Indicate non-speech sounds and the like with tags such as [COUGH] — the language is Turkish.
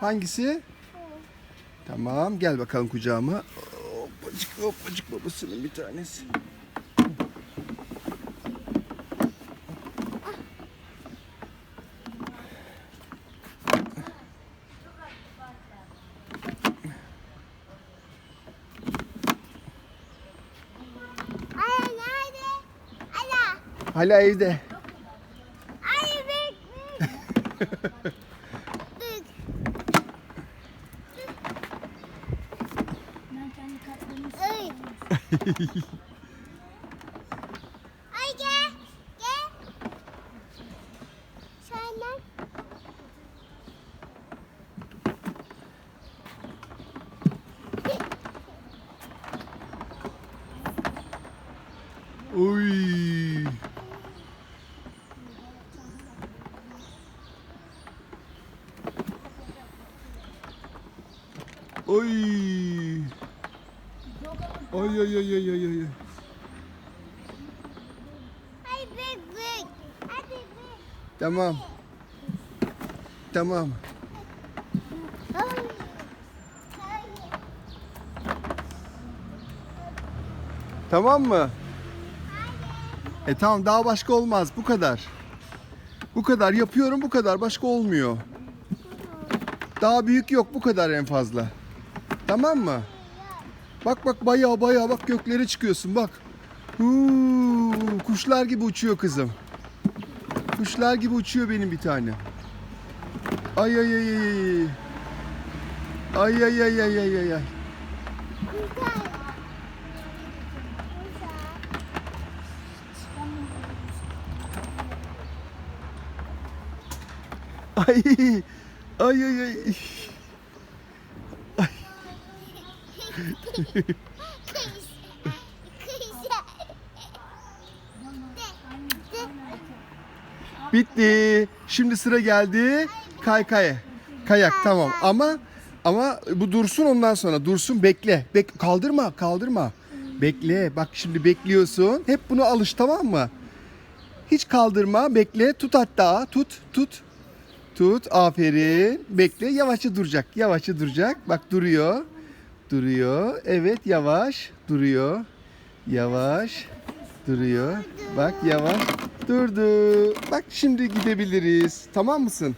Hangisi? Tamam gel bakalım kucağıma. Hoppacık hoppacık babasının bir tanesi. Hala evde. Ay bek [LAUGHS] bek. Bek. Ben kendi katlarımı Ay. Ay gel. Gel. Senden. Oy. Oy. Oy oy oy oy oy oy. Tamam. Tamam. Tamam mı? E tamam daha başka olmaz. Bu kadar. Bu kadar yapıyorum bu kadar. Başka olmuyor. Daha büyük yok bu kadar en fazla. Tamam mı? Bak bak bayağı bayağı bak göklere çıkıyorsun bak. Huu, kuşlar gibi uçuyor kızım. Kuşlar gibi uçuyor benim bir tane. Ay ay ay ay ay. Ay ay ay ay ay ay. Ay ay ay ay. [LAUGHS] Bitti. Şimdi sıra geldi kaykaya. Kayak tamam ama ama bu dursun ondan sonra dursun bekle. Bek kaldırma kaldırma. Bekle bak şimdi bekliyorsun. Hep bunu alış tamam mı? Hiç kaldırma bekle tut hatta tut tut. Tut aferin. Bekle yavaşça duracak. Yavaşça duracak. Bak duruyor. Duruyor. Evet yavaş duruyor. Yavaş duruyor. Bak yavaş durdu. Bak şimdi gidebiliriz. Tamam mısın?